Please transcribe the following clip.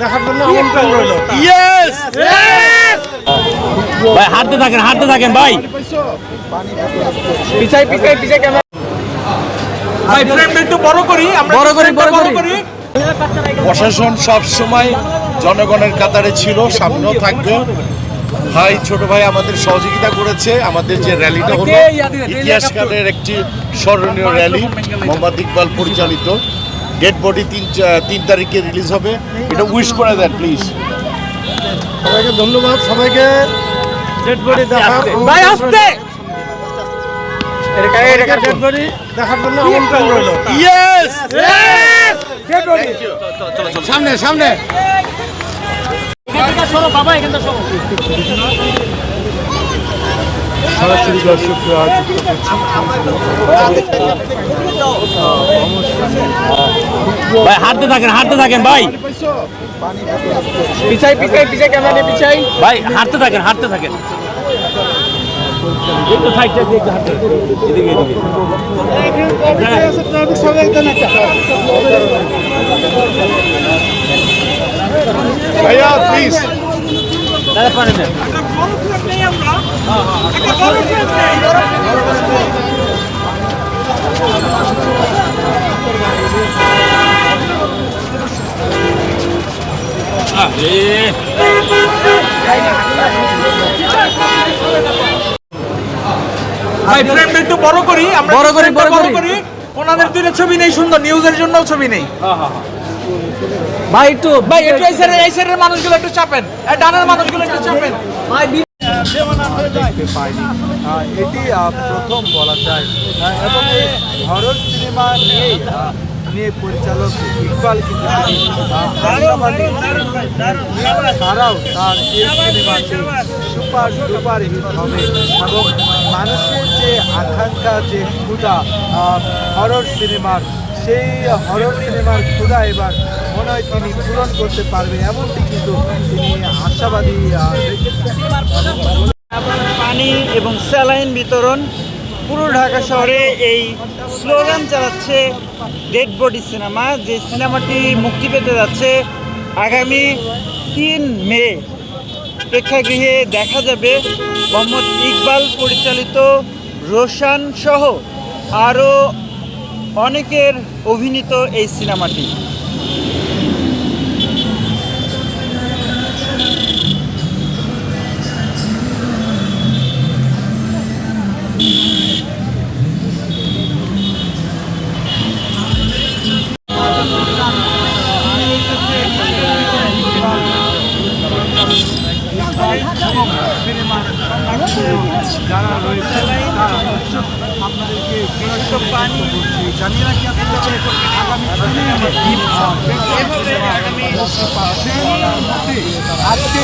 দেখার জন্য আমন্ত্রণ রইল। ইয়েস ভাই হাঁটতে থাকেন হাঁটতে থাকেন ভাই। পিছাই পিছাই পিছাই ক্যামেরা ভাই ফ্রেমটা একটু বড় করি আমরা বড় করি, বড়। করি। প্রশাসন সব সময় জনগণের কাতারে ছিল সামনেও থাকবে। ভাই ছোট ভাই আমাদের সহযোগিতা করেছে। আমাদের যে র্যালিটা হলো ইতিহাসকালের একটি স্মরণীয় র্যালি মোহাম্মদ ইকবাল পরিচালিত। ডেড বডি তিন তিন তারিখে রিলিজ হবে। এটা উইশ করে দেন প্লিজ সবাইকে ধন্যবাদ সবাইকে ডেড বডি দেখা ভাই আসতে! ডেড বডি দেখার জন্য আমন্ত্রণ রইল। ইয়েস সামনে সামনে। সরাসরি দর্শকরা যুক্ত ভাই হাঁটতে থাকেন হাঁটতে থাকেন ভাই। পিছাই পিছাই পিছাই ক্যামেরা নিয়ে পিছাই। ভাই হাঁটতে থাকেন হাঁটতে থাকেন। একটু সাইডটা দিয়ে একটু হাঁটতে এদিকে এদিকে। ভাইয়া প্লিজ দাদা পানি দেন। ভাই ফ্রেমটা একটু বড় করি আমরা বড় করি, বড় করি। ওনাদের দুটো ছবি নেই সুন্দর নিউজের জন্য ছবি নেই। ভাই একটু ভাই একটু এই সাইডের এই সাইডের মানুষগুলো একটু চাপেন। এই ডানের মানুষগুলো একটু চাপেন। দেখতে পাইনি এটি প্রথম বলা যায়। এবং এই হরর সিনেমা নিয়েই নিয়ে পরিচালক ইকবাল কিন্তু ছাড়াও তার এই সিনেমাটি সুপার হিট হবে এবং মানুষের যে আকাঙ্ক্ষা, যে ক্ষুদা হরর সিনেমার সেই হরর সিনেমার ক্ষুদা এবার মনে হয় তিনি পূরণ করতে পারবে, এমনটি কিন্তু তিনি আশাবাদী পানি এবং স্যালাইন বিতরণ পুরো ঢাকা শহরে এই স্লোগান চালাচ্ছে ডেড বডি সিনেমা যে সিনেমাটি মুক্তি পেতে যাচ্ছে আগামী তিন মে। প্রেক্ষাগৃহে দেখা যাবে মোহাম্মদ ইকবাল, পরিচালিত রোশান সহ আরও অনেকের অভিনীত এই সিনেমাটি। যারা রয়েছে তারা দর্শক আপনাদেরকে বিশুদ্ধ পানি জানি না আপনাদের আগামী আজকে